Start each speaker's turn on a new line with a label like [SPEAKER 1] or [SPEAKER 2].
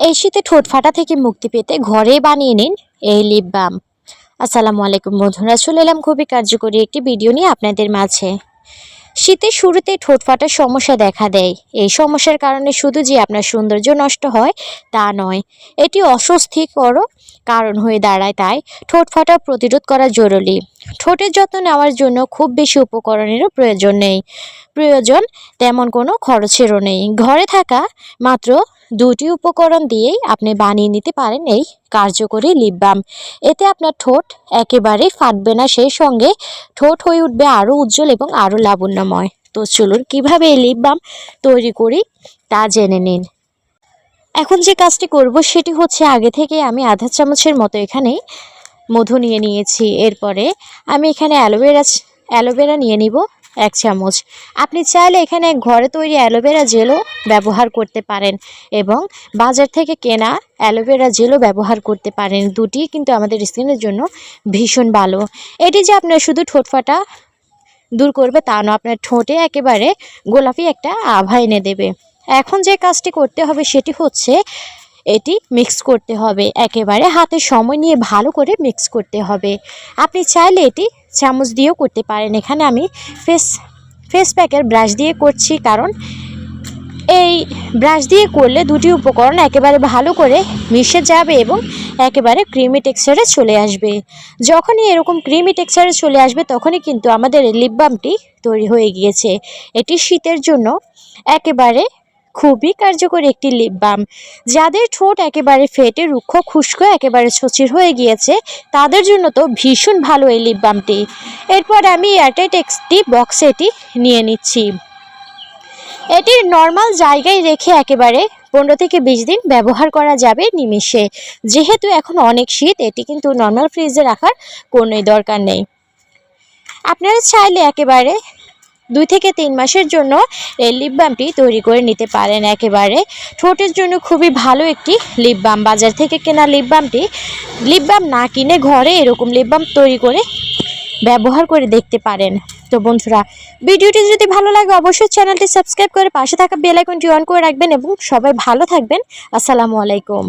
[SPEAKER 1] এই শীতে ঠোঁট ফাটা থেকে মুক্তি পেতে ঘরেই বানিয়ে নিন এই লিপ বাম আসসালামু আলাইকুম বন্ধুরা, চলে এলাম খুবই কার্যকরী একটি ভিডিও নিয়ে আপনাদের মাঝে। শীতের শুরুতে ঠোঁট ফাটার সমস্যা দেখা দেয়। এই সমস্যার কারণে শুধু যে আপনার সৌন্দর্য নষ্ট হয় তা নয়, এটি অস্বস্তিকরও কারণ হয়ে দাঁড়ায় তাই ঠোঁট ফাটা প্রতিরোধ করা জরুরি। ঠোঁটের যত্ন নেওয়ার জন্য খুব বেশি উপকরণেরও প্রয়োজন নেই। প্রয়োজন তেমন কোনো খরচেরও নেই। ঘরে থাকা মাত্র দুটি উপকরণ দিয়েই আপনি বানিয়ে নিতে পারেন এই কার্যকরী লিপ বাম এতে আপনার ঠোঁট একেবারেই ফাটবে না, সেই সঙ্গে ঠোঁট হয়ে উঠবে আরও উজ্জ্বল এবং আরও লাবণ্যময়। তো চলুন কীভাবে এই লিপ বাম তৈরি করি তা জেনে নিন। এখন যে কাজটি করব সেটি হচ্ছে আগে থেকে আমি আধা চামচের মতো এখানে মধু নিয়ে নিয়েছি। এরপরে আমি এখানে অ্যালোভেরা অ্যালোভেরা নিয়ে নিব। এক চামচ। আপনি চাইলে এখানে ঘরে তৈরি অ্যালোভেরা জেলও ব্যবহার করতে পারেন এবং বাজার থেকে কেনা অ্যালোভেরা জেলও ব্যবহার করতে পারেন। দুটি কিন্তু আমাদের স্কিনের জন্য ভীষণ ভালো। এটি যে আপনার শুধু ঠোঁট ফাটা দূর করবে তা নয়, আপনার ঠোঁটে একেবারে গোলাপি একটা আভা এনে দেবে। এখন যে কাজটি করতে হবে সেটি হচ্ছে এটি মিক্স করতে হবে। একেবারে হাতে সময় নিয়ে ভালো করে মিক্স করতে হবে। আপনি চাইলে এটি চামচ দিয়েও করতে পারেন। এখানে আমি ফেস ফেস প্যাকের ব্রাশ দিয়ে করছি কারণ এই ব্রাশ দিয়ে করলে দুটি উপকরণ একেবারে ভালো করে মিশে যাবে এবং একেবারে ক্রিমি টেক্সচারে চলে আসবে। যখনই এরকম ক্রিমি টেক্সচারে চলে আসবে তখনই কিন্তু আমাদের লিপ বামটি তৈরি হয়ে গিয়েছে। এটি শীতের জন্য একেবারে খুবই কার্যকর একটি লিপ বাম যাদের ঠোঁট একেবারে ফেটে, রুক্ষ, খুস্কো, একেবারে ছচির হয়ে গিয়েছে, তাদের জন্য তো ভীষণ ভালো এই লিপ বামটি এরপর আমি এয়ারটাইট একটি বক্সে এটি নিয়ে নিচ্ছি। এটি নর্মাল জায়গায় রেখে একেবারে পনেরো থেকে বিশ দিন ব্যবহার করা যাবে নিমেষে। যেহেতু এখন অনেক শীত, এটি কিন্তু নর্মাল ফ্রিজে রাখার কোনোই দরকার নেই। আপনারা চাইলে একেবারে দুই থেকে তিন মাসের জন্য এই লিপ বামটি তৈরি করে নিতে পারেন একেবারে। ঠোঁটের জন্য খুবই ভালো একটি লিপ বাম বাজার থেকে কেনা লিপ বামটি লিপ বাম না কিনে ঘরে এরকম লিপ বাম তৈরি করে ব্যবহার করে দেখতে পারেন। তো বন্ধুরা, ভিডিওটি যদি ভালো লাগে অবশ্যই চ্যানেলটি সাবস্ক্রাইব করে পাশে থাকা বেল আইকনটি অন করে রাখবেন এবং সবাই ভালো থাকবেন। আসসালামু আলাইকুম।